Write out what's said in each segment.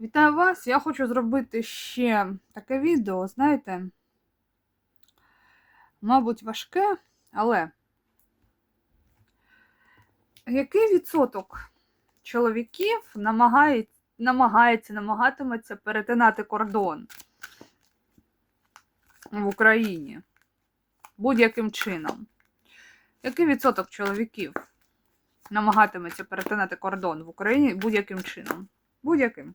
Вітаю вас! Я хочу зробити ще таке відео, знаєте, мабуть, важке, але який відсоток чоловіків намагає, намагається, намагатиметься перетинати кордон в Україні будь-яким чином? Який відсоток чоловіків намагатиметься перетинати кордон в Україні будь-яким чином? Будь-яким.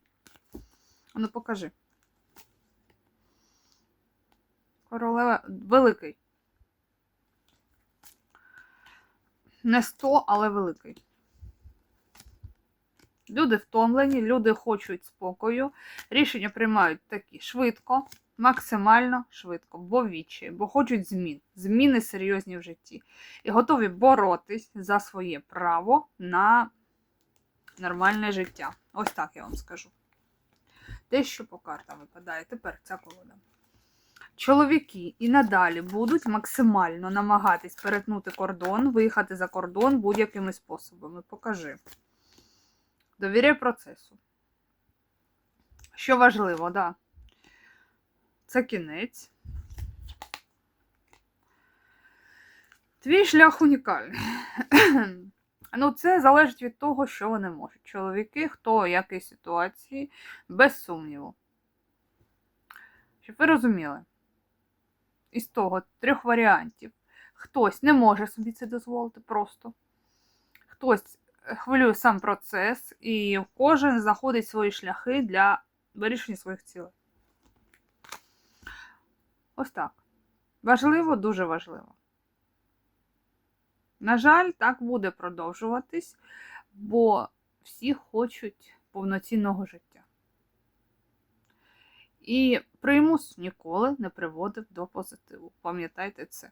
Ну, покажи. Королева великий. Не 100, але великий. Люди втомлені, люди хочуть спокою. Рішення приймають такі швидко, максимально швидко, бо відчай, бо хочуть змін. Зміни серйозні в житті. І готові боротись за своє право на нормальне життя. Ось так я вам скажу. Те, що по картам випадає. Тепер ця колода. Чоловіки і надалі будуть максимально намагатись перетнути кордон, виїхати за кордон будь-якими способами. Покажи. Довіряй процесу. Що важливо, да. Це кінець. Твій шлях унікальний. Ну, це залежить від того, що вони можуть. Чоловіки, хто в якій ситуації, без сумніву. Щоб ви розуміли, із того трьох варіантів. Хтось не може собі це дозволити просто. Хтось хвилює сам процес, і кожен знаходить свої шляхи для вирішення своїх цілей. Ось так. Важливо, дуже важливо. На жаль, так буде продовжуватись, бо всі хочуть повноцінного життя. І примус ніколи не приводив до позитиву. Пам'ятайте це.